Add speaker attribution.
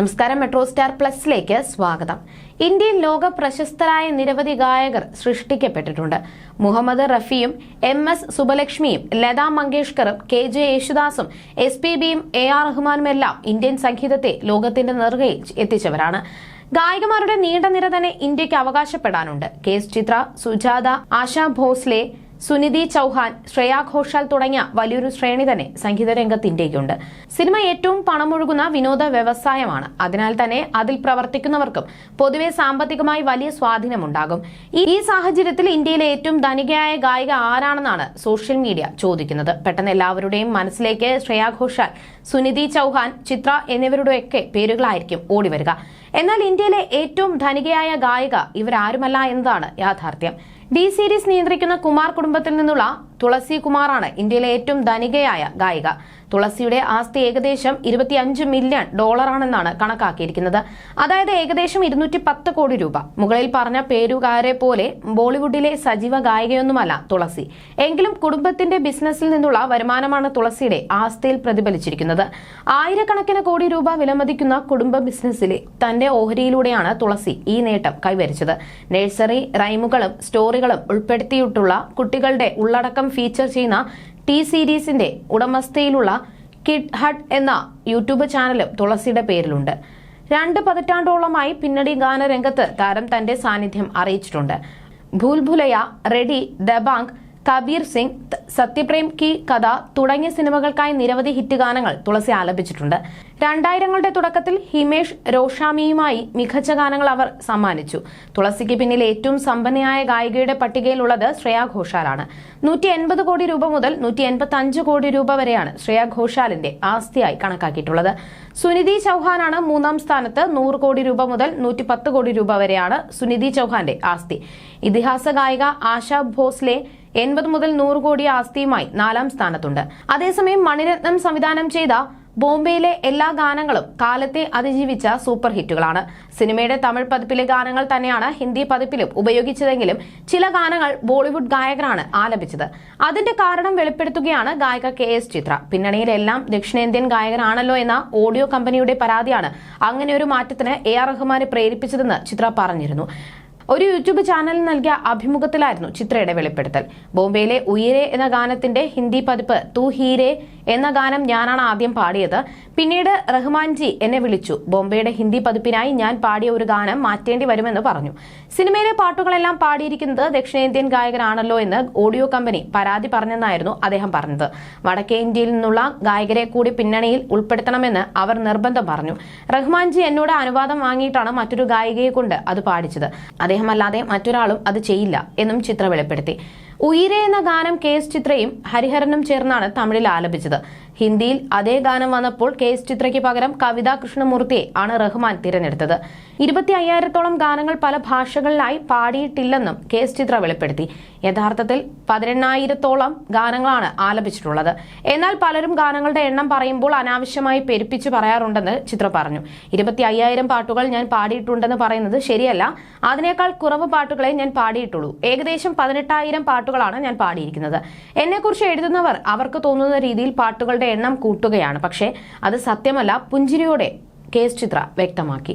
Speaker 1: നമസ്കാരം metro star പ്ലസിലേക്ക് സ്വാഗതം. ഇന്ത്യയിൽ ലോക പ്രശസ്തരായ നിരവധി ഗായകർ സൃഷ്ടിക്കപ്പെട്ടിട്ടുണ്ട്. മുഹമ്മദ് റഫിയും എം എസ് സുബലക്ഷ്മിയും ലതാ മങ്കേഷ്കറും കെ ജെ യേശുദാസും എസ് പി ബിയും എ ആർ റഹ്മാനുമെല്ലാം ഇന്ത്യൻ സംഗീതത്തെ ലോകത്തിന്റെ നെറുകയിൽ എത്തിച്ചവരാണ്. ഗായികമാരുടെ നീണ്ട നിര തന്നെ ഇന്ത്യയ്ക്ക് അവകാശപ്പെടാനുണ്ട്. കെ എസ് ചിത്ര സുജാത ആശാ ഭോസ്ലെ സുനിധി ചൗഹാൻ ശ്രേയാ ഘോഷാൽ തുടങ്ങിയ വലിയൊരു ശ്രേണി തന്നെ സംഗീത രംഗത്തിന്റേക്കുണ്ട്. സിനിമ ഏറ്റവും പണമൊഴുകുന്ന വിനോദ വ്യവസായമാണ്. അതിനാൽ തന്നെ അതിൽ പ്രവർത്തിക്കുന്നവർക്കും പൊതുവെ സാമ്പത്തികമായി വലിയ സ്വാധീനമുണ്ടാകും. ഈ സാഹചര്യത്തിൽ ഇന്ത്യയിലെ ഏറ്റവും ധനികയായ ഗായിക ആരാണെന്നാണ് സോഷ്യൽ മീഡിയ ചോദിക്കുന്നത്. പെട്ടെന്ന് എല്ലാവരുടെയും മനസ്സിലേക്ക് ശ്രേയാ ഘോഷാൽ സുനിധി ചൗഹാൻ ചിത്ര എന്നിവരുടെയൊക്കെ പേരുകളായിരിക്കും ഓടിവരിക. എന്നാൽ ഇന്ത്യയിലെ ഏറ്റവും ധനികയായ ഗായിക ഇവരാരുമല്ല എന്നതാണ് യാഥാർത്ഥ്യം. ഡി സീരീസ് നിയന്ത്രിക്കുന്ന കുമാർ കുടുംബത്തിൽ നിന്നുള്ള തുളസി കുമാറാണ് ഇന്ത്യയിലെ ഏറ്റവും ധനികയായ ഗായിക. തുളസിയുടെ ആസ്തി ഏകദേശം ഇരുപത്തിയഞ്ച് മില്യൺ ഡോളറാണെന്നാണ് കണക്കാക്കിയിരിക്കുന്നത്. അതായത് ഏകദേശം ഇരുന്നൂറ്റി പത്ത് കോടി രൂപ. മുകളിൽ പറഞ്ഞ പേരുകാരെ പോലെ ബോളിവുഡിലെ സജീവ ഗായികയൊന്നുമല്ല തുളസി. എങ്കിലും കുടുംബത്തിന്റെ ബിസിനസ്സിൽ നിന്നുള്ള വരുമാനമാണ് തുളസിയുടെ ആസ്തിയിൽ പ്രതിഫലിച്ചിരിക്കുന്നത്. ആയിരക്കണക്കിന് കോടി രൂപ വിലമതിക്കുന്ന കുടുംബ ബിസിനസ്സിലെ തന്റെ ഓഹരിയിലൂടെയാണ് തുളസി ഈ നേട്ടം കൈവരിച്ചത്. നഴ്സറി റൈമുകളും സ്റ്റോറികളും ഉൾപ്പെടുത്തിയിട്ടുള്ള കുട്ടികളുടെ ഉള്ളടക്കം ഫീച്ചർ ചെയ്യുന്ന ടി സീരീസിന്റെ ഉടമസ്ഥയിലുള്ള കിഡ് ഹട്ട് എന്ന യൂട്യൂബ് ചാനലും തുളസിയുടെ പേരിലുണ്ട്. രണ്ട് പതിറ്റാണ്ടോളമായി പിന്നണി ഗാനരംഗത്ത് താരം തന്റെ സാന്നിധ്യം അറിയിച്ചിട്ടുണ്ട്. ഭൂൽഭുലയ റെഡി ദബാങ് കബീർ സിംഗ് സത്യപ്രേം കി കഥ തുടങ്ങിയ സിനിമകൾക്കായി നിരവധി ഹിറ്റ് ഗാനങ്ങൾ തുളസി ആലപിച്ചിട്ടുണ്ട്. രണ്ടായിരങ്ങളുടെ തുടക്കത്തിൽ ഹിമേഷ് രോഷാമിയുമായി മികച്ച ഗാനങ്ങൾ അവർ സമ്മാനിച്ചു. തുളസിക്ക് പിന്നിൽ ഏറ്റവും സമ്പന്നയായ ഗായികയുടെ പട്ടികയിലുള്ളത് ശ്രേയാ ഘോഷാലാണ്. നൂറ്റി എൺപത് കോടി രൂപ മുതൽ നൂറ്റി എൺപത്തി അഞ്ച് കോടി രൂപ വരെയാണ് ശ്രേയാ ഘോഷാലിന്റെ ആസ്തിയായി കണക്കാക്കിയിട്ടുള്ളത്. സുനിധി ചൌഹാനാണ് മൂന്നാം സ്ഥാനത്ത് നൂറ് കോടി രൂപ മുതൽ നൂറ്റി പത്ത് കോടി രൂപ വരെയാണ് സുനിധി ചൌഹാന്റെ ആസ്തി. ഇതിഹാസ ഗായിക ആശാ ഭോസ്ലെ എൺപത് മുതൽ നൂറ് കോടി ആസ്തിയുമായി നാലാം സ്ഥാനത്തുണ്ട്. അതേസമയം മണിരത്നം സംവിധാനം ചെയ്ത ബോംബെയിലെ എല്ലാ ഗാനങ്ങളും കാലത്തെ അതിജീവിച്ച സൂപ്പർ ഹിറ്റുകളാണ്. സിനിമയുടെ തമിഴ് പതിപ്പിലെ ഗാനങ്ങൾ തന്നെയാണ് ഹിന്ദി പതിപ്പിലും ഉപയോഗിച്ചതെങ്കിലും ചില ഗാനങ്ങൾ ബോളിവുഡ് ഗായകരാണ് ആലപിച്ചത്. അതിന്റെ കാരണം വെളിപ്പെടുത്തുകയാണ് ഗായിക കെ എസ് ചിത്ര. പിന്നണിയിലെല്ലാം ദക്ഷിണേന്ത്യൻ ഗായകരാണല്ലോ എന്ന ഓഡിയോ കമ്പനിയുടെ പരാതിയാണ് അങ്ങനെ ഒരു മാറ്റത്തിന് എ ആർ റഹ്മാനെ പ്രേരിപ്പിച്ചതെന്ന് ചിത്ര പറഞ്ഞിരുന്നു. ഒരു യൂട്യൂബ് ചാനലിന് നൽകിയ അഭിമുഖത്തിലായിരുന്നു ചിത്രയുടെ വെളിപ്പെടുത്തൽ. ബോംബെയിലെ ഉയരെ എന്ന ഗാനത്തിന്റെ ഹിന്ദി പതിപ്പ് തൂ ഹീരെ എന്ന ഗാനം ഞാനാണ് ആദ്യം പാടിയത്. പിന്നീട് റഹ്മാൻജി എന്നെ വിളിച്ചു. ബോംബെയുടെ ഹിന്ദി പതിപ്പിനായി ഞാൻ പാടിയ ഒരു ഗാനം മാറ്റേണ്ടി വരുമെന്ന് പറഞ്ഞു. സിനിമയിലെ പാട്ടുകളെല്ലാം പാടിയിരിക്കുന്നത് ദക്ഷിണേന്ത്യൻ ഗായകനാണല്ലോ എന്ന് ഓഡിയോ കമ്പനി പരാതി പറഞ്ഞെന്നായിരുന്നു അദ്ദേഹം പറഞ്ഞത്. വടക്കേ ഇന്ത്യയിൽ നിന്നുള്ള ഗായകരെ കൂടി പിന്നണിയിൽ ഉൾപ്പെടുത്തണമെന്ന് അവർ നിർബന്ധം പറഞ്ഞു. റഹ്മാൻജി എന്നോട് അനുവാദം വാങ്ങിയിട്ടാണ് മറ്റൊരു ഗായികയെ കൊണ്ട് അത് പാടിച്ചത്. അദ്ദേഹമല്ലാതെ മറ്റൊരാളും അത് ചെയ്യില്ല എന്നും ചിത്ര വെളിപ്പെടുത്തി. ഉയിരെ എന്ന ഗാനം കെ എസ് ചിത്രയും ഹരിഹരനും ചേർന്നാണ് തമിഴിൽ ആലപിച്ചത്. ഹിന്ദിയിൽ അതേ ഗാനം വന്നപ്പോൾ കെ എസ് ചിത്രയ്ക്ക് പകരം കവിതാ കൃഷ്ണമൂർത്തിയെ ആണ് റഹ്മാൻ തിരഞ്ഞെടുത്തത്. ഇരുപത്തി അയ്യായിരത്തോളം ഗാനങ്ങൾ പല ഭാഷകളിലായി പാടിയിട്ടില്ലെന്നും കെ എസ് ചിത്ര വെളിപ്പെടുത്തി. യഥാർത്ഥത്തിൽ പതിനെണ്ണായിരത്തോളം ഗാനങ്ങളാണ് ആലപിച്ചിട്ടുള്ളത്. എന്നാൽ പലരും ഗാനങ്ങളുടെ എണ്ണം പറയുമ്പോൾ അനാവശ്യമായി പെരുപ്പിച്ച് പറയാറുണ്ടെന്ന് ചിത്ര പറഞ്ഞു. ഇരുപത്തി അയ്യായിരം പാട്ടുകൾ ഞാൻ പാടിയിട്ടുണ്ടെന്ന് പറയുന്നത് ശരിയല്ല. അതിനേക്കാൾ കുറവ് പാട്ടുകളെ ഞാൻ പാടിയിട്ടുള്ളൂ. ഏകദേശം പതിനെട്ടായിരം പാട്ടുകളാണ് ഞാൻ പാടിയിരിക്കുന്നത്. എന്നെക്കുറിച്ച് എഴുതുന്നവർ അവർക്ക് തോന്നുന്ന രീതിയിൽ പാട്ടുകളുടെ എണ്ണം കൂട്ടുകയാണ്. പക്ഷേ അത് സത്യമല്ല പുഞ്ചിരിയോടെ കേസ് ചിത്ര വ്യക്തമാക്കി.